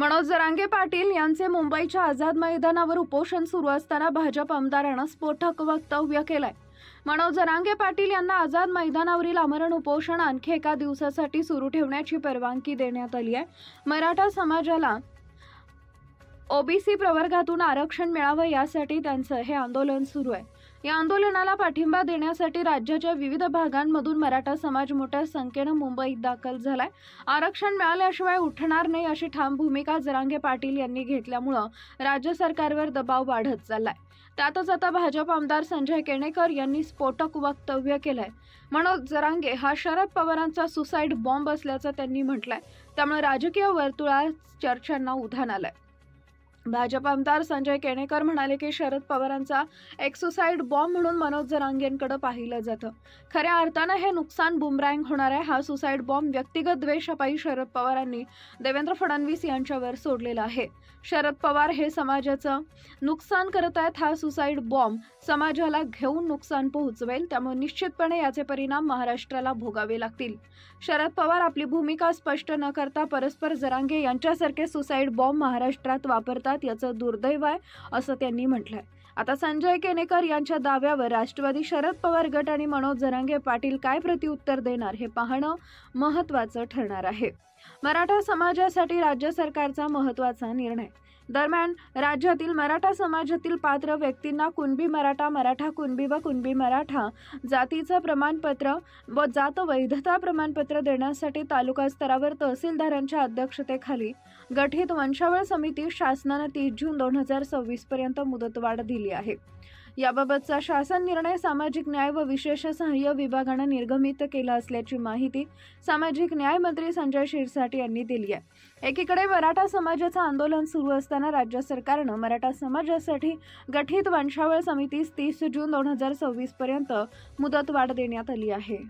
मनोज जरांगे पाटील यांचे मुंबईच्या आझाद मैदानावर उपोषण सुरू असताना भाजप आमदारानं स्फोटक वक्तव्य केलंय. मनोज जरांगे पाटील यांना आझाद मैदानावरील आमरण उपोषण आणखी एका दिवसासाठी सुरू ठेवण्याची परवानगी देण्यात आली आहे. मराठा समाजाला ओबीसी प्रवर्गातून आरक्षण मिळावं यासाठी त्यांचं हे आंदोलन सुरू आहे. या आंदोलनाला पाठिंबा देण्यासाठी राज्याच्या विविध भागांमधून मराठा समाज मोठ्या संख्येनं मुंबईत दाखल झालाय. आरक्षण मिळाल्याशिवाय उठणार नाही अशी ठाम भूमिका जरांगे पाटील यांनी घेतल्यामुळं राज्य सरकारवर दबाव वाढत चाललाय. त्यातच आता भाजप आमदार संजय केणेकर यांनी स्फोटक वक्तव्य केलंय. मनोज जरांगे हा शरद पवारांचा सुसाईड बॉम्ब असल्याचं त्यांनी म्हटलंय. त्यामुळे राजकीय वर्तुळात चर्चांना उधाण आलंय. भाजप आमदार संजय केणेकर म्हणाले की शरद पवारांचा एक सुसाईड बॉम्ब म्हणून मनोज जरांगेंकडे पाहिलं जातं. खऱ्या अर्थानं हे नुकसान बुमरँग होणार आहे. हा सुसाईड बॉम्ब व्यक्तिगत द्वेषापायी शरद पवारांनी देवेंद्र फडणवीस यांच्यावर सोडलेला आहे. शरद पवार हे समाजाचं नुकसान करत आहेत. हा सुसाईड बॉम्ब समाजाला घेऊन नुकसान पोहोचवेल. त्यामुळे निश्चितपणे याचे परिणाम महाराष्ट्राला भोगावे लागतील. शरद पवार आपली भूमिका स्पष्ट न करता परस्पर जरांगे यांच्यासारखे सुसाईड बॉम्ब महाराष्ट्रात वापरतात. याचं दुर्दैव आहे असं त्यांनी म्हटलंय. आता संजय केनेकर यांच्या दाव्यावर राष्ट्रवादी शरद पवार गट आणि मनोज जरांगे पाटील काय प्रत्युत्तर देणार हे पाहणं महत्वाचं ठरणार आहे. मराठा समाजासाठी राज्य सरकारचा महत्त्वाचा निर्णय. दरम्यान राज्यातील मराठा समाजातील पात्र व्यक्तींना कुणबी मराठा मराठा कुणबी व कुणबी मराठा जातीचं प्रमाणपत्र व जात वैधता प्रमाणपत्र देण्यासाठी तालुका स्तरावर तहसीलदारांच्या अध्यक्षतेखाली गठीत वंशावळ समिती शासनानं तीस जून दोन हजार सव्वीस पर्यंत मुदतवाढ दिली आहे. याबाबतचा शासन निर्णय सामाजिक न्याय व विशेष सहाय्य विभागानं निर्गमित केला असल्याची माहिती सामाजिक न्याय मंत्री संजय शिरसाट यांनी दिली आहे. एकीकडे मराठा समाजाचं आंदोलन सुरू असताना राज्य सरकारनं मराठा समाजासाठी गठीत वंशावळ समितीस तीस जून दोन हजार सव्वीस पर्यंत मुदतवाढ देण्यात आली आहे.